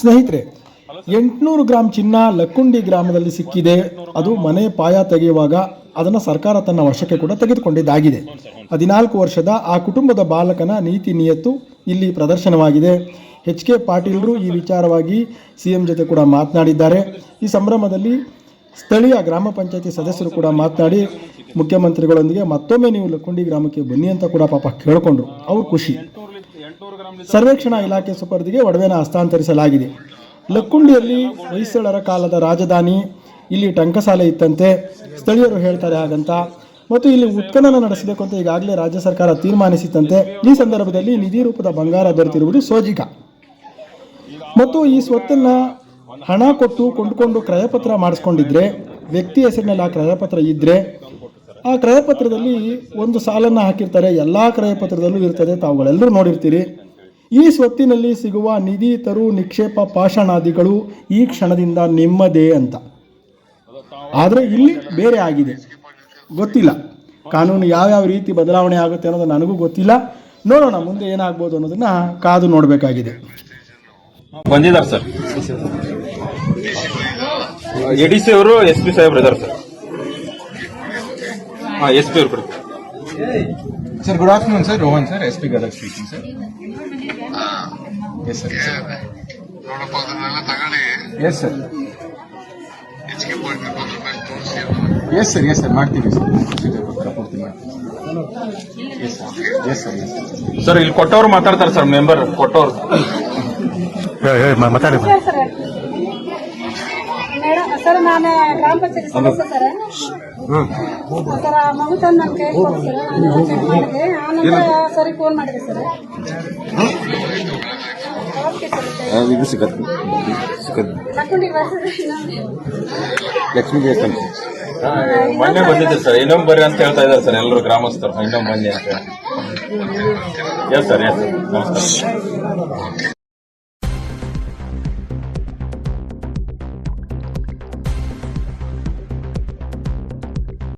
ಸ್ನೇಹಿತರೆ, ಎಂಟುನೂರು ಗ್ರಾಂ ಚಿನ್ನ ಲಕ್ಕುಂಡಿ ಗ್ರಾಮದಲ್ಲಿ ಸಿಕ್ಕಿದೆ. ಅದು ಮನೆ ಪಾಯ ತೆಗೆಯುವಾಗ ಅದನ್ನು ಸರ್ಕಾರ ತನ್ನ ವಶಕ್ಕೆ ಕೂಡ ತೆಗೆದುಕೊಂಡಿದ್ದಾಗಿದೆ. ಹದಿನಾಲ್ಕು ವರ್ಷದ ಆ ಕುಟುಂಬದ ಬಾಲಕನ ನೀತಿ ನಿಯತ್ತು ಇಲ್ಲಿ ಪ್ರದರ್ಶನವಾಗಿದೆ. ಎಚ್ ಕೆ ಪಾಟೀಲ್ರು ಈ ವಿಚಾರವಾಗಿ ಸಿ ಎಂ ಜೊತೆ ಕೂಡ ಮಾತನಾಡಿದ್ದಾರೆ. ಈ ಸಂಭ್ರಮದಲ್ಲಿ ಸ್ಥಳೀಯ ಗ್ರಾಮ ಪಂಚಾಯತಿ ಸದಸ್ಯರು ಕೂಡ ಮಾತನಾಡಿ, ಮುಖ್ಯಮಂತ್ರಿಗಳೊಂದಿಗೆ ಮತ್ತೊಮ್ಮೆ ನೀವು ಲಕ್ಕುಂಡಿ ಗ್ರಾಮಕ್ಕೆ ಬನ್ನಿ ಅಂತ ಕೂಡ ಪಾಪ ಕೇಳಿಕೊಂಡ್ರು. ಅವ್ರ ಖುಷಿ. ಸರ್ವೇಕ್ಷಣಾ ಇಲಾಖೆ ಸುಪರ್ದಿಗೆ ಒಡವೆನ ಹಸ್ತಾಂತರಿಸಲಾಗಿದೆ. ಲಕ್ಕುಂಡಿಯಲ್ಲಿ ಹೊಯ್ಸಳರ ಕಾಲದ ರಾಜಧಾನಿ, ಇಲ್ಲಿ ಟಂಕಸಾಲೆ ಇತ್ತಂತೆ. ಸ್ಥಳೀಯರು ಹೇಳ್ತಾರೆ ಹಾಗಂತ. ಮತ್ತು ಇಲ್ಲಿ ಉತ್ಖನನ ನಡೆಸಬೇಕು ಅಂತ ಈಗಾಗಲೇ ರಾಜ್ಯ ಸರ್ಕಾರ ತೀರ್ಮಾನಿಸಿತ್ತಂತೆ. ಈ ಸಂದರ್ಭದಲ್ಲಿ ನಿಧಿ ರೂಪದ ಬಂಗಾರ ದೊರೆತಿರುವುದು ಸೋಜಿಗ. ಮತ್ತು ಈ ಸ್ವತ್ತನ್ನ ಹಣ ಕೊಟ್ಟು ಕೊಂಡುಕೊಂಡು ಕ್ರಯಪತ್ರ ಮಾಡಿಸ್ಕೊಂಡಿದ್ರೆ, ವ್ಯಕ್ತಿ ಹೆಸರಿನಲ್ಲಿ ಆ ಕ್ರಯಪತ್ರ ಇದ್ದರೆ ಆ ಕ್ರಯಪತ್ರದಲ್ಲಿ ಒಂದು ಸಾಲನ್ನು ಹಾಕಿರ್ತಾರೆ, ಎಲ್ಲ ಕ್ರಯಪತ್ರದಲ್ಲೂ ಇರ್ತದೆ, ತಾವುಗಳೆಲ್ಲರೂ ನೋಡಿರ್ತೀರಿ. ಈ ಸ್ವತ್ತಿನಲ್ಲಿ ಸಿಗುವ ನಿಧಿ, ತರು, ನಿಕ್ಷೇಪ, ಪಾಷಣಾದಿಗಳು ಈ ಕ್ಷಣದಿಂದ ನಿಮ್ಮದೇ ಅಂತ. ಆದರೆ ಇಲ್ಲಿ ಬೇರೆ ಆಗಿದೆ. ಗೊತ್ತಿಲ್ಲ. ಕಾನೂನು ಯಾವ್ಯಾವ ರೀತಿ ಬದಲಾವಣೆ ಆಗುತ್ತೆ ಅನ್ನೋದು ನನಗೂ ಗೊತ್ತಿಲ್ಲ. ನೋಡೋಣ, ಮುಂದೆ ಏನಾಗ್ಬೋದು ಅನ್ನೋದನ್ನ ಕಾದು ನೋಡಬೇಕಾಗಿದೆ. ಬಂದಿದ್ದಾರೆ ಸರ್. ಎಡಿಸಿ ಅವರು, ಎಸ್ ಪಿ ಸಾಹೇಬ್ರು ಇದಾರೆ ಸರ್. ಎಸ್ ಪಿ ಅವ್ರು sir good afternoon sir Rohan sir S P Gadag speaking sir yes sir ನೋಡಪ್ಪ ಅದನ್ನೆಲ್ಲ ತಗೊಳ್ಳಿ. ಎಸ್ ಸರ್ ಹೆಚ್ಚಿಗೆ ಬಂದ್ರ ಮೇಲೆ ತೋರಿಸಿ. ಮಾಡ್ತೀವಿ ಸರ್ ಪ್ರೊಸೀಜರ್ ಪ್ರಕಾರ ಪೂರ್ತಿ ಮಾಡ್ತೀವಿ yes sir yes sir yes sir sir ಇಲ್ಲಿ ಕೊಟ್ಟವ್ರು ಮಾತಾಡ್ತಾರೆ ಸರ್ ಮೆಂಬರ್ ಕೊಟ್ಟವ್ರು. ಮಾತಾಡಿ ಸರ್ ನಾನು ಗ್ರಾಮ ಪಂಚಾಯತ್ ಸದಸ್ಯ ಸರ್. ಸರ್ ಆ ಮಗು ತಂದು ನನ್ನ ಕೈ ಕೊಟ್ಟು ನಾನು ಚೆಕ್ ಮಾಡಿದೆ. ಆನಂತರ ಸರಿ ಫೋನ್ ಮಾಡಿದೆ ಸರ್. ಓಕೆ ಸರ್ ಇದು? ಸಿಗತ್ತೆ ಸಿಗತ್ತೆ ಲಕ್ಷ್ಮಿ ಬರ್ಸಿದ್ರೆ ಲಕ್ಷ್ಮೀ ದೇವಸ್ಥಾನ ಮೊನ್ನೆ ಬಂದಿದ್ದೆ ಸರ್. ಇನ್ನೊಮ್ಮೆ ಬರ್ರಿ ಅಂತ ಹೇಳ್ತಾ ಇದ್ದಾರೆ ಸರ್ ಎಲ್ಲರೂ ಗ್ರಾಮಸ್ಥರು. ಇನ್ನೊಮ್ಮೆ ಬನ್ನಿ ಅಂತ ಎಸ್ ಸರ್ ಎಸ್ ನಮಸ್ಕಾರ.